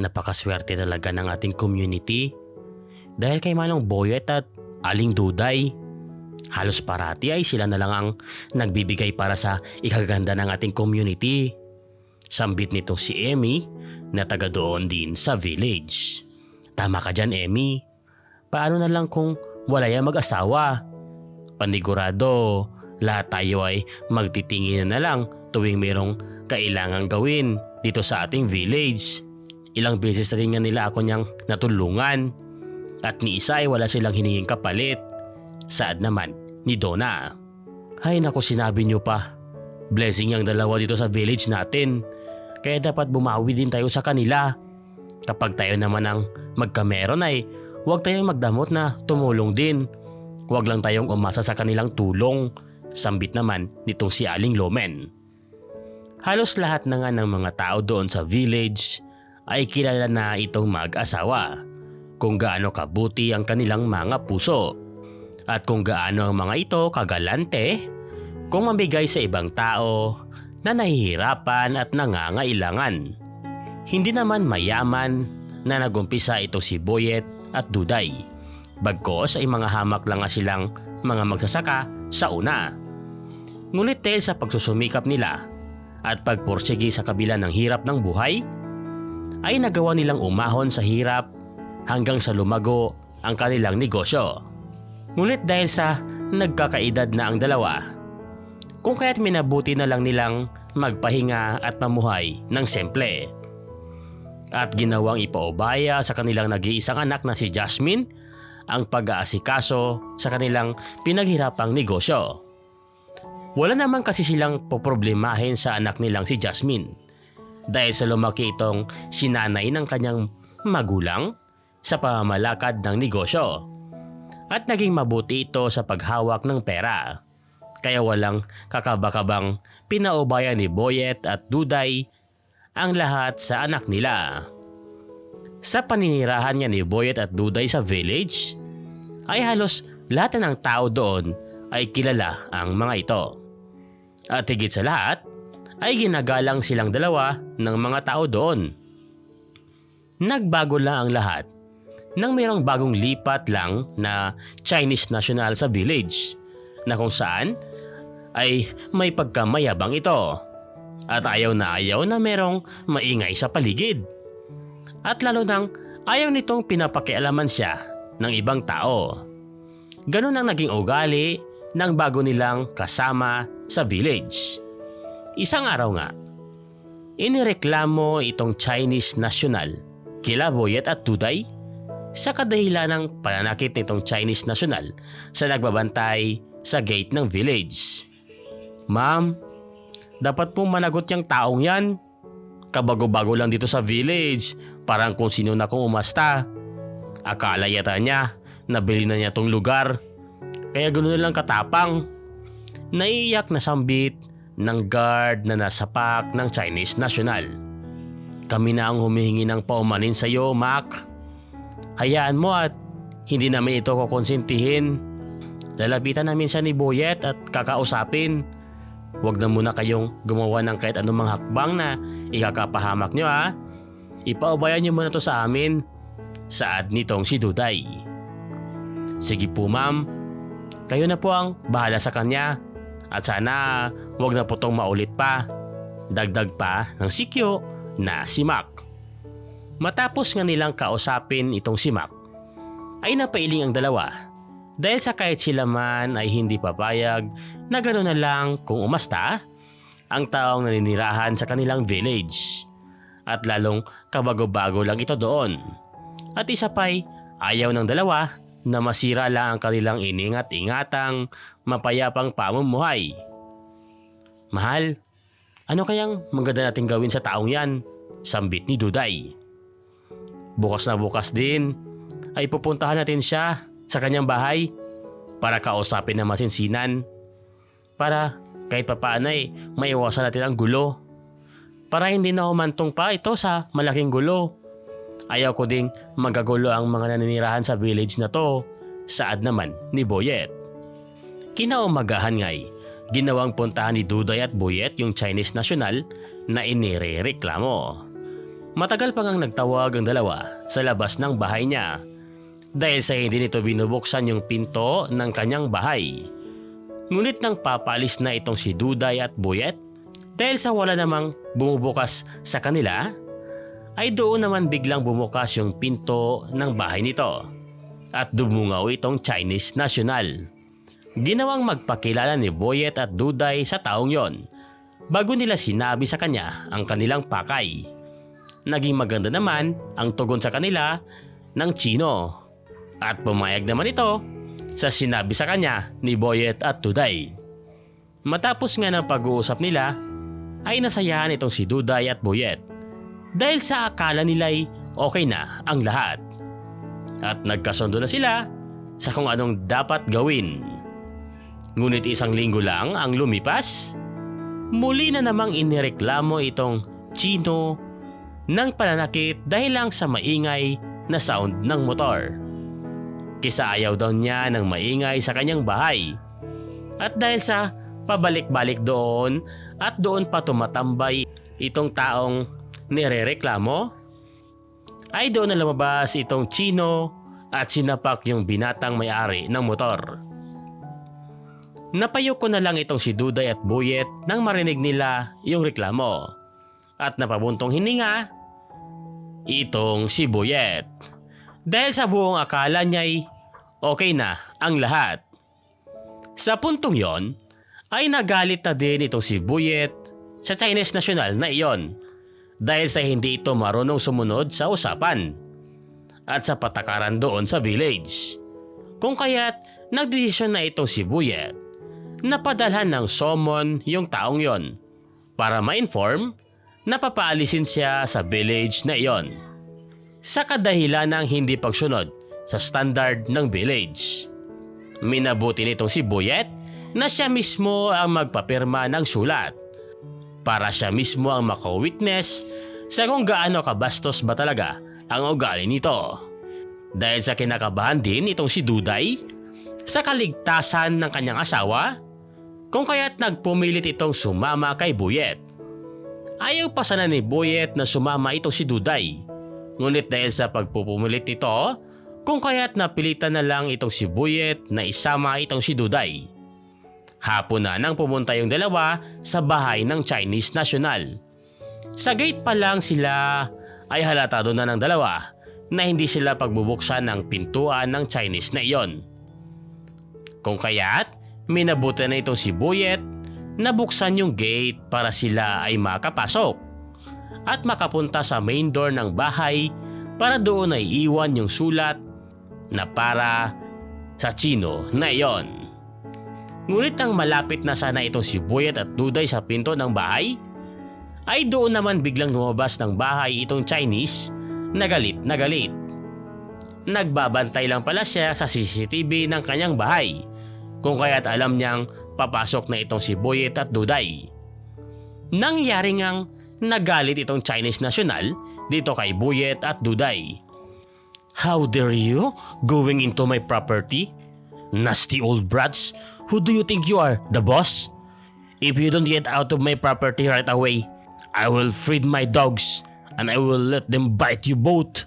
Napakaswerte talaga ng ating community. Dahil kay Manong Boyet at Aling Duday, halos parati ay sila na lang ang nagbibigay para sa ikaganda ng ating community. Sambit nito si Emmy na taga doon din sa village. Tama ka dyan, Emmy. Paano na lang kung wala yan mag-asawa? Panigurado, lahat tayo ay magtitingin na lang tuwing mayroong kailangang gawin dito sa ating village. Ilang beses rin nga nila ako niyang natulungan at ni isa ay wala silang hiningin kapalit. Saad naman ni Donna. Ay naku sinabi niyo pa. Blessing yung dalawa dito sa village natin. Kaya dapat bumawi din tayo sa kanila. Kapag tayo naman ang magkameron ay huwag tayong magdamot na tumulong din. Huwag lang tayong umasa sa kanilang tulong. Sambit naman nitong si Aling Lomen. Halos lahat na nga ng mga tao doon sa village ay kilala na itong mag-asawa kung gaano kabuti ang kanilang mga puso at kung gaano ang mga ito kagalante kung mabigay sa ibang tao na nahihirapan at nangangailangan. Hindi naman mayaman na nagumpisa ito si Boyet at Duday. Bagkos ay mga hamak lang nga silang mga magsasaka sa una. Ngunit dahil sa pagsusumikap nila at pagpursigi sa kabila ng hirap ng buhay, ay nagawa nilang umahon sa hirap hanggang sa lumago ang kanilang negosyo. Ngunit dahil sa nagkakaedad na ang dalawa, kung kaya't minabuti na lang nilang magpahinga at mamuhay ng simple. At ginawang ipaubaya sa kanilang nag-iisang anak na si Jasmine ang pag-aasikaso sa kanilang pinaghirapang negosyo. Wala naman kasi silang poproblemahin sa anak nilang si Jasmine dahil sa lumaki itong sinanay ng kanyang magulang sa pamamalakad ng negosyo. At naging mabuti ito sa paghawak ng pera. Kaya walang kakabakabang pinaubayan ni Boyet at Duday ang lahat sa anak nila. Sa paninirahan niya ni Boyet at Duday sa village, ay halos lahat ng tao doon ay kilala ang mga ito. At higit sa lahat, ay ginagalang silang dalawa ng mga tao doon. Nagbago lang ang lahat nang mayroong bagong lipat lang na Chinese national sa village na kung saan ay may pagkamayabang ito at ayaw na ayaw na merong maingay sa paligid. At lalo nang ayaw nitong pinapakialaman siya ng ibang tao. Ganun ang naging ugali ng bago nilang kasama sa village. Isang araw nga, inireklamo itong Chinese national kila Boyet at Tuday sa kadahilan ng pananakit nitong Chinese national sa nagbabantay sa gate ng village. Ma'am, dapat pong managot yung taong yan. Kabago-bago lang dito sa village, parang kung sino na kung umasta. Akala yata niya, nabili na niya tong lugar. Kaya ganoon lang katapang. Naiiyak na sambit ng guard na nasa pack ng Chinese National. Kami na ang humihingi ng paumanin sa iyo, Mac. Hayaan mo at hindi namin ito kukonsentihin. Lalapitan namin siya ni Boyet at kakausapin. Huwag na muna kayong gumawa ng kahit anumang hakbang na ikakapahamak nyo ha. Ipaubayan nyo muna to sa amin. Saad nitong si Duday. Sige po ma'am. Kayo na po ang bahala sa kanya. At sana huwag na po tong maulit pa. Dagdag pa ng sikyo na si Mac. Matapos nga nilang kausapin itong si Mac, ay napailing ang dalawa dahil sa kahit sila man ay hindi papayag na gano'n na lang kung umasta ang taong naninirahan sa kanilang village. At lalong kabago-bago lang ito doon. At isa pa'y ayaw ng dalawa na masira lang ang kanilang iningat-ingatang mapayapang pamumuhay. Mahal, ano kayang maganda natin gawin sa taong yan? Sambit ni Duday. Bukas na bukas din ay pupuntahan natin siya sa kanyang bahay para kausapin ng masinsinan. Para kahit papaano ay maiwasan natin ang gulo. Para hindi na humantong pa ito sa malaking gulo. Ayaw ko ding magagulo ang mga naninirahan sa village na to. Saad naman ni Boyet. Kinaumagahan nga'y ginawang puntahan ni Duday at Boyet yung Chinese national na inirereklamo. Matagal pa ngang nagtawag ang dalawa sa labas ng bahay niya dahil sa hindi nito binubuksan yung pinto ng kanyang bahay. Ngunit nang papalis na itong si Duday at Buyet dahil sa wala namang bumubukas sa kanila, ay doon naman biglang bumukas yung pinto ng bahay nito at dumungaw itong Chinese national. Ginawang magpakilala ni Boyet at Duday sa taong yon bago nila sinabi sa kanya ang kanilang pakay. Naging maganda naman ang tugon sa kanila ng Chino at pumayag naman ito sa sinabi sa kanya ni Boyet at Duday. Matapos nga ng pag-uusap nila ay nasayahan itong si Duday at Boyet dahil sa akala nila'y okay na ang lahat. At nagkasundo na sila sa kung anong dapat gawin. Ngunit isang linggo lang ang lumipas, muli na namang inireklamo itong Chino ng pananakit dahil lang sa maingay na sound ng motor. Kisa ayaw daw niya ng maingay sa kanyang bahay. At dahil sa pabalik-balik doon at doon pa tumatambay itong taong nirereklamo, ay doon na lumabas itong Chino at sinapak yung binatang may-ari ng motor. Napayo ko na lang itong si Duday at Buyet nang marinig nila yung reklamo. At napabuntong hininga, itong si Buyet. Dahil sa buong akala niya'y okay na ang lahat. Sa puntong yon, ay nagalit na din itong si Buyet sa Chinese National na iyon dahil sa hindi ito marunong sumunod sa usapan at sa patakaran doon sa village. Kung kaya't nagdesisyon na itong si Buyet na padalhan ng summon yung taong yon para ma-inform na papaalisin siya sa village na iyon sa kadahilan ng hindi pagsunod sa standard ng village. Minabuti nitong si Buyet na siya mismo ang magpapirma ng sulat para siya mismo ang maka-witness sa kung gaano kabastos ba talaga ang ugali nito. Dahil sa kinakabahan din itong si Duday sa kaligtasan ng kanyang asawa kung kaya't nagpumilit itong sumama kay Buyet. Ayaw pa sana ni Buyet na sumama itong si Duday. Ngunit dahil sa pagpupumilit nito, kung kaya't napilitan na lang itong si Buyet na isama itong si Duday. Hapon na nang pumunta yung dalawa sa bahay ng Chinese National. Sa gate pa lang sila ay halatado na ng dalawa na hindi sila pagbubuksan ng pintuan ng Chinese na iyon. Kung kaya't minabuti na itong si Buyet na buksan yung gate para sila ay makapasok at makapunta sa main door ng bahay para doon ay iwan yung sulat na para sa Chino na iyon. Ngunit nang malapit na sana itong si Buyet at Duday sa pinto ng bahay, ay doon naman biglang lumabas ng bahay itong Chinese na galit na galit. Nagbabantay lang pala siya sa CCTV ng kanyang bahay kung kaya't alam niyang papasok na itong si Buyet at Duday. Nangyari ngang nagalit itong Chinese national dito kay Buyet at Duday. How dare you going into my property? Nasty old brats, who do you think you are, the boss? If you don't get out of my property right away, I will feed my dogs and I will let them bite you both.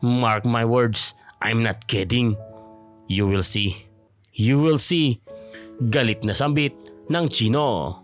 Mark my words, I'm not kidding. You will see. You will see. Galit na sambit ng Chino.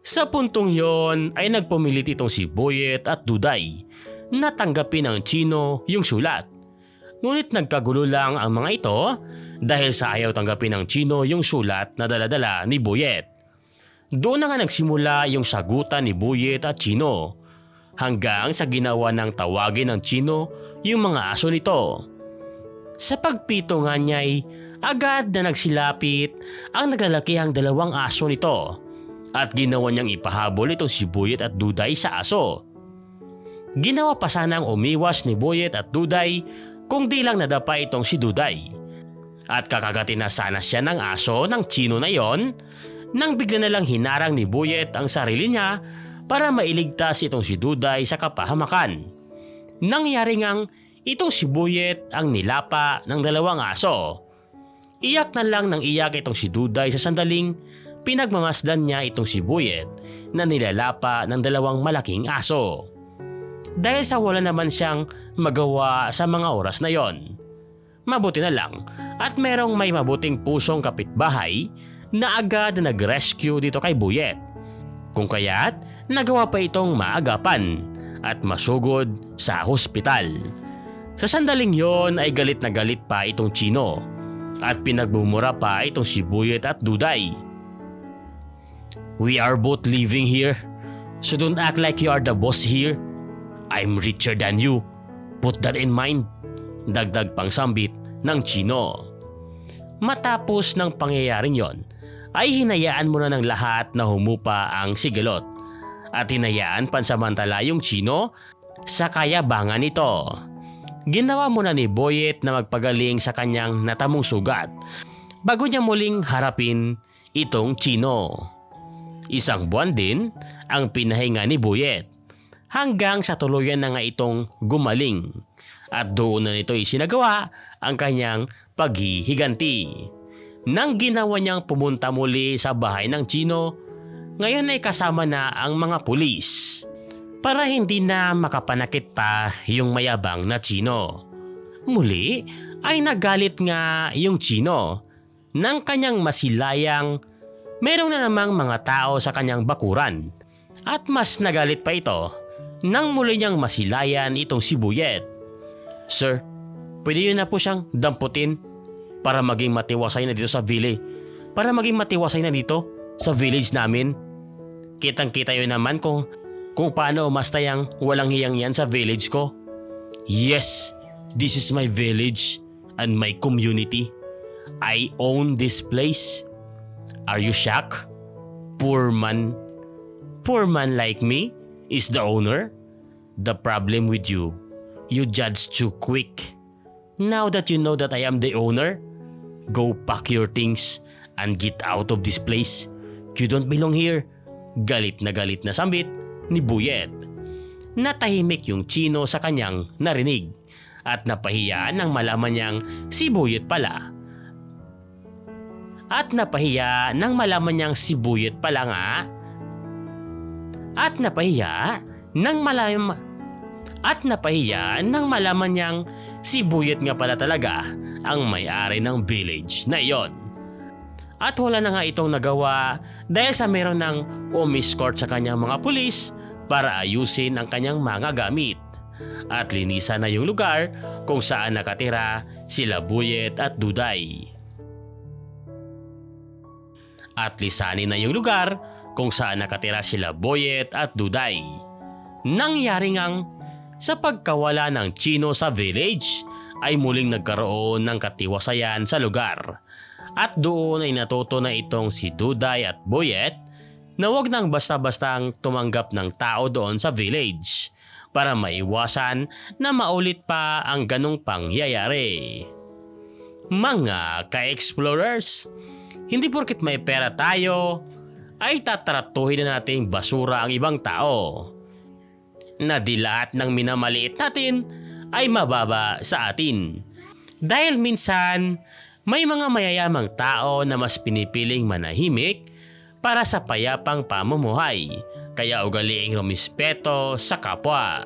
Sa puntong yon ay nagpumilit itong si Boyet at Duday na tanggapin ng Chino yung sulat. Ngunit nagkagulo lang ang mga ito dahil sa ayaw tanggapin ng Chino yung sulat na daladala ni Boyet. Doon na nga nagsimula yung sagutan ni Boyet at Chino hanggang sa ginawa ng tawagin ng Chino yung mga aso nito. Sa pagpito nga niya'y agad na nagsilapit ang naglalakihang dalawang aso nito at ginawa niyang ipahabol itong si Buyet at Duday sa aso. Ginawa pa sanang umiwas ni Buyet at Duday kung di lang nadapa itong si Duday. At kakagatin na sana siya ng aso ng chino na yon nang bigla na lang hinarang ni Buyet ang sarili niya para mailigtas itong si Duday sa kapahamakan. Nangyari ngang itong si Buyet ang nilapa ng dalawang aso. Iyak na lang ng iyak itong si Duday sa sandaling pinagmamasdan niya itong si Buyet na nilalapa ng dalawang malaking aso. dahil sa wala naman siyang magawa sa mga oras na yon. Mabuti na lang at merong may mabuting pusong kapitbahay na agad na nag-rescue dito kay Buyet. Kung kaya't nagawa pa itong maagapan at masugod sa hospital. Sa sandaling yon ay galit na galit pa itong Chino at pinagbumura pa itong si Buyet at Duday. We are both living here, so don't act like you are the boss here. I'm richer than you. Put that in mind. Dagdag pang sambit ng Chino. Matapos ng pangyayaring yon, ay hinayaan mo na ng lahat na humupa ang sigalot at hinayaan pansamantala yung Chino sa kayabangan nito. Ginawa mo na ni Boyet na magpagaling sa kanyang natamong sugat bago niya muling harapin itong Chino. Isang buwan din ang pinahinga ni Boyet hanggang sa tuluyan na nga itong gumaling at doon na nito isinagawa ang kanyang paghihiganti. Nang ginawa niyang pumunta muli sa bahay ng Chino, ngayon ay kasama na ang mga pulis para hindi na makapanakit pa yung mayabang na Chino. Muli ay nagalit nga yung Chino nang kanyang masilayang meron na namang mga tao sa kanyang bakuran at mas nagalit pa ito nang muli niyang masilayan itong sibuyet. Sir, pwede yun na po siyang damputin para maging matiwasay na dito sa village. Para maging matiwasay na dito sa village namin. Kitang kita yun naman kung, kung paano umastay ang walang hiyang yan sa village ko. Yes, this is my village and my community. I own this place. Are you shocked? Poor man. Poor man like me is the owner. The problem with you, you judge too quick. Now that you know that I am the owner, go pack your things and get out of this place. You don't belong here. Galit na galit na sambit ni Buyet. Natahimik yung Chino sa kanyang narinig at napahiya nang malaman niyang si Buyet pala. At napahiya nang malaman niyang si Buyet pala nga. At napahiya nang malaman at napahiya nang malaman niyang si Buyet nga pala talaga ang may-ari ng village na iyon. At wala na nga itong nagawa dahil sa meron ng umiscort sa kanyang mga pulis para ayusin ang kanyang mga gamit. At linisan na yung lugar kung saan nakatira sila Buyet at Duday. At lisanin na yung lugar kung saan nakatira sila Boyet at Duday. Nangyari ngang sa pagkawala ng Chino sa village ay muling nagkaroon ng katiwasayan sa lugar. At doon ay natuto na itong si Duday at Boyet na wag nang basta-bastang tumanggap ng tao doon sa village para maiwasan na maulit pa ang ganong pangyayari. Mga ka-explorers, hindi porkit may pera tayo ay tatratuhin na nating basura ang ibang tao na di lahat ng minamaliit natin ay mababa sa atin. Dahil minsan, may mga mayayamang tao na mas pinipiling manahimik para sa payapang pamumuhay, kaya ugaliing rumispeto sa kapwa.